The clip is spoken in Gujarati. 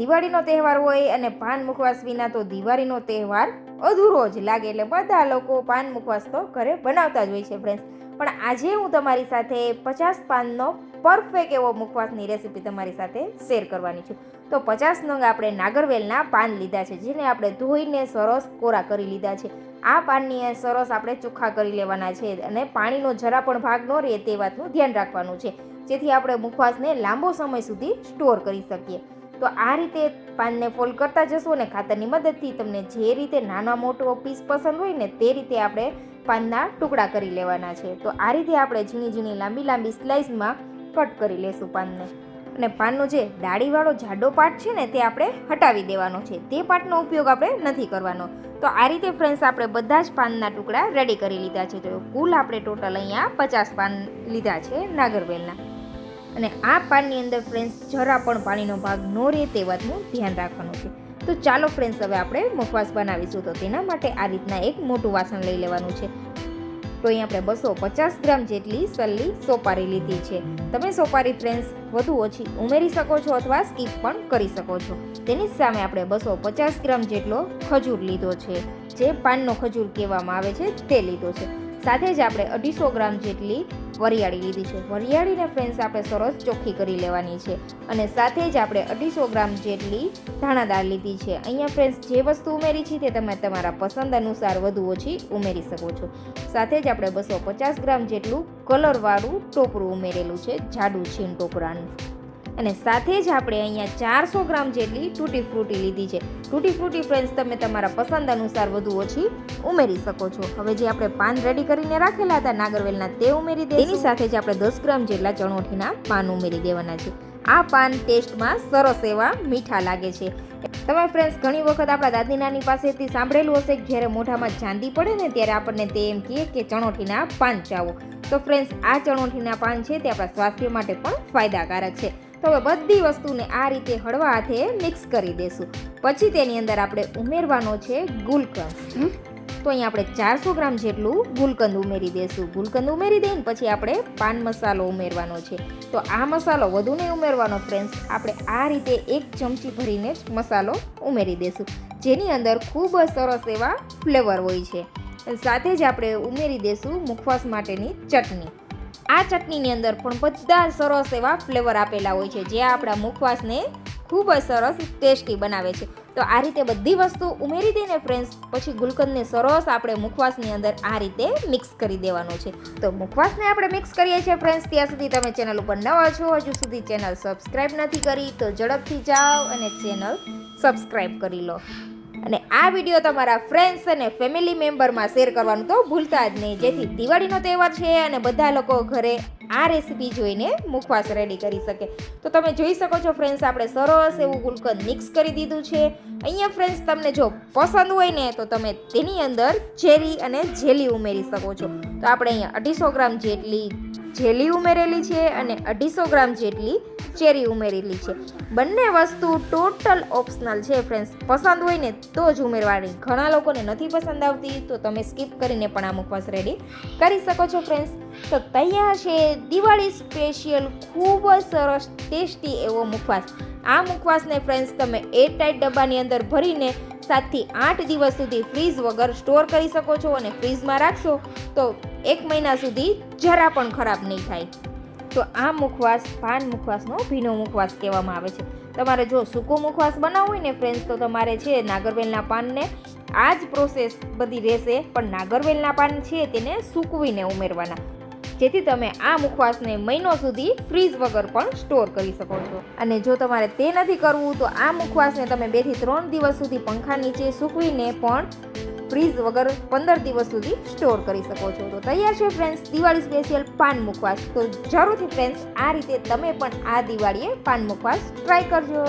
દિવાળીનો તહેવાર હોય અને પાન મુખવાસ વિના તો દિવાળીનો તહેવાર અધૂરો જ લાગે એટલે બધા લોકો પાન મુખવાસ તો ઘરે બનાવતા જ હોય છે ફ્રેન્ડ્સ પણ આજે હું તમારી સાથે પચાસ પાનનો પરફેક્ટ એવો મુખવાસની રેસીપી તમારી સાથે શેર કરવાની છું. તો પચાસ નંગ આપણે નાગરવેલના પાન લીધા છે, જેને આપણે ધોઈને સરસ કોરા કરી લીધા છે. આ પાનની સરસ આપણે ચોખ્ખા કરી લેવાના છે અને પાણીનો જરા પણ ભાગ ન રહે તે વાતનું ધ્યાન રાખવાનું છે. જેથી આપણે મુખવાસને લાંબો સમય સુધી સ્ટોર કરી શકીએ. તો આ રીતે પાનને ફોલ્ડ કરતા જશો અને ખાતરની મદદથી તમને જે રીતે નાના મોટો પીસ પસંદ હોય ને તે રીતે આપણે પાનના ટુકડા કરી લેવાના છે. તો આ રીતે આપણે ઝીણી ઝીણી લાંબી લાંબી સ્લાઇસમાં કટ કરી લેશું પાનને. અને પાનનો જે ડાળીવાળો જાડો પાર્ટ છે ને તે આપણે હટાવી દેવાનો છે. તે પાર્ટનો ઉપયોગ આપણે નથી કરવાનો. તો આ રીતે ફ્રેન્ડ્સ આપણે બધા જ પાનના ટુકડા રેડી કરી લીધા છે. તો કુલ આપણે ટોટલ અહીંયા પચાસ પાન લીધા છે નાગરવેલના. અને આ પાનની અંદર ફ્રેન્ડ્સ જરા પણ પાણીનો ભાગ ન રહે તે વાતનું ધ્યાન રાખવાનું છે. તો ચાલો ફ્રેન્ડ્સ હવે આપણે મુખવાસ બનાવીશું. તો તેના માટે આ રીતના એક મોટું વાસણ લઈ લેવાનું છે. તો અહીં આપણે બસો પચાસ ગ્રામ જેટલી સલ્લી સોપારી લીધી છે. તમે સોપારી ફ્રેન્ડ્સ વધુ ઓછી ઉમેરી શકો છો અથવા સ્કીપ પણ કરી શકો છો. તેની સામે આપણે બસો પચાસ ગ્રામ જેટલો ખજૂર લીધો છે. જે પાનનો ખજૂર કહેવામાં આવે છે તે લીધો છે. સાથે જ આપણે અઢીસો ગ્રામ જેટલી વરિયાળી લીધી છે. વરિયાળીને ફ્રેન્ડ્સ આપણે સરસ ચોખ્ખી કરી લેવાની છે અને સાથે જ આપણે અઢીસો ગ્રામ જેટલી ધાણાદાળ લીધી છે. અહીંયા ફ્રેન્ડ્સ જે વસ્તુ ઉમેરી છે તે તમે તમારા પસંદ અનુસાર વધુ ઓછી ઉમેરી શકો છો. સાથે જ આપણે બસો પચાસ ગ્રામ જેટલું કલરવાળું ટોપરું ઉમેરેલું છે, જાડું છીણ ટોપરાનું. અને સાથે જ આપણે અહીંયા ચારસો ગ્રામ જેટલી તૂટી ફ્રૂટી લીધી છે. તૂટી ફ્રૂટી ફ્રેન્ડ્સ તમે તમારા પસંદ અનુસાર વધુ ઓછી ઉમેરી શકો છો. હવે જે આપણે પાન રેડી કરીને રાખેલા હતા નાગરવેલના તે ઉમેરી દે તેની સાથે જ આપણે દસ ગ્રામ જેટલા ચણોઠીના પાન ઉમેરી દેવાના છે. આ પાન ટેસ્ટમાં સરસ એવા મીઠા લાગે છે. તમે ફ્રેન્ડ્સ ઘણી વખત આપણા દાદી નાની પાસેથી સાંભળેલું હશે કે જ્યારે મોઢામાં ચાંદી પડે ને ત્યારે આપણને તે એમ કહે કે ચણોઠીના પાન ચાવો. તો ફ્રેન્ડ્સ આ ચણોઠીના પાન છે તે આપણા સ્વાસ્થ્ય માટે પણ ફાયદાકારક છે. તો હવે બધી વસ્તુને આ રીતે હળવા હાથે મિક્સ કરી દેશું. પછી તેની અંદર આપણે ઉમેરવાનો છે ગુલકંદ. તો અહીં આપણે ચારસો ગ્રામ જેટલું ગુલકંદ ઉમેરી દઈશું ગુલકંદ ઉમેરી દઈને પછી આપણે પાન મસાલો ઉમેરવાનો છે. તો આ મસાલો વધુ નહીં ઉમેરવાનો ફ્રેન્ડ્સ આપણે આ રીતે એક ચમચી ભરીને જ મસાલો ઉમેરી દઈશું જેની અંદર ખૂબ જ સરસ એવા ફ્લેવર હોય છે. સાથે જ આપણે ઉમેરી દઈશું મુખવાસ માટેની ચટણી. આ ચટણીની અંદર પણ બધા સરસ એવા ફ્લેવર આપેલા હોય છે, જે આપણા મુખવાસને ખૂબ જ સરસ ટેસ્ટી બનાવે છે. તો આ રીતે બધી વસ્તુ ઉમેરી દઈને ફ્રેન્ડ્સ પછી ગુલકંદને સરસ આપણે મુખવાસની અંદર આ રીતે મિક્સ કરી દેવાનો છે. તો મુખવાસને આપણે મિક્સ કરીએ છીએ ફ્રેન્ડ્સ ત્યાં સુધી તમે ચેનલ ઉપર નવા છો, હજુ સુધી ચેનલ સબસ્ક્રાઈબ નથી કરી, તો ઝડપથી જાઓ અને ચેનલ સબસ્ક્રાઈબ કરી લો. અને આ વીડિયો તમારા ફ્રેન્ડ્સ અને ફેમિલી મેમ્બરમાં શેર કરવાનું તો ભૂલતા જ નહીં. જેથી દિવાળીનો તહેવાર છે અને બધા લોકો ઘરે આ રેસીપી જોઈને મુખવાસ રેડી કરી શકે. તો તમે જોઈ શકો છો ફ્રેન્ડ્સ આપણે સરસ એવું ગુલકંદ મિક્સ કરી દીધું છે. અહીંયા ફ્રેન્ડ્સ તમને જો પસંદ હોય ને, તો તમે તેની અંદર ચેરી અને જેલી ઉમેરી શકો છો. તો આપણે અહીંયા અઢીસો ગ્રામ જેટલી જેલી ઉમેરેલી છે અને અઢીસો ગ્રામ જેટલી ચેરી ઉમેરેલી છે. બંને વસ્તુ ટોટલ ઓપ્શનલ છે ફ્રેન્ડ્સ પસંદ હોય ને તો જ ઉમેરવાની. ઘણા લોકોને નથી પસંદ આવતી, તો તમે સ્કીપ કરીને પણ આ મુખવાસ રેડી કરી શકો છો ફ્રેન્ડ્સ તો તૈયાર છે દિવાળી સ્પેશિયલ ખૂબ જ સરસ ટેસ્ટી એવો મુખવાસ. આ મુખવાસને ફ્રેન્ડ્સ તમે એરટાઇટ ડબ્બાની અંદર ભરીને સાતથી આઠ દિવસ સુધી ફ્રીઝ વગર સ્ટોર કરી શકો છો અને ફ્રીઝમાં રાખશો તો એક મહિના સુધી જરા પણ ખરાબ નહીં થાય. તો આ મુખવાસ, પાન મુખવાસનો ભીનો મુખવાસ કહેવામાં આવે છે. તમારે જો સૂકો મુખવાસ બનાવવો હોય ને ફ્રેન્ડ્સ તો તમારે છે નાગરવેલના પાનને આ જ પ્રોસેસ બધી રહેશે, પણ નાગરવેલના પાન છે તેને સૂકવીને ઉમેરવાના. જેથી તમે આ મુખવાસને મહિનો સુધી ફ્રીઝ વગર પણ સ્ટોર કરી શકો છો. અને જો તમારે તે નથી કરવું, તો આ મુખવાસને તમે બેથી ત્રણ દિવસ સુધી પંખા નીચે સૂકવીને પણ ફ્રીઝ વગર પંદર દિવસ સુધી સ્ટોર કરી શકો છો. તો તૈયાર છે ફ્રેન્ડ્સ દિવાળી સ્પેશિયલ પાન મુખવાસ. તો જરૂરથી ફ્રેન્ડ્સ આ રીતે તમે પણ આ દિવાળીએ પાન મુખવાસ ટ્રાય કરજો.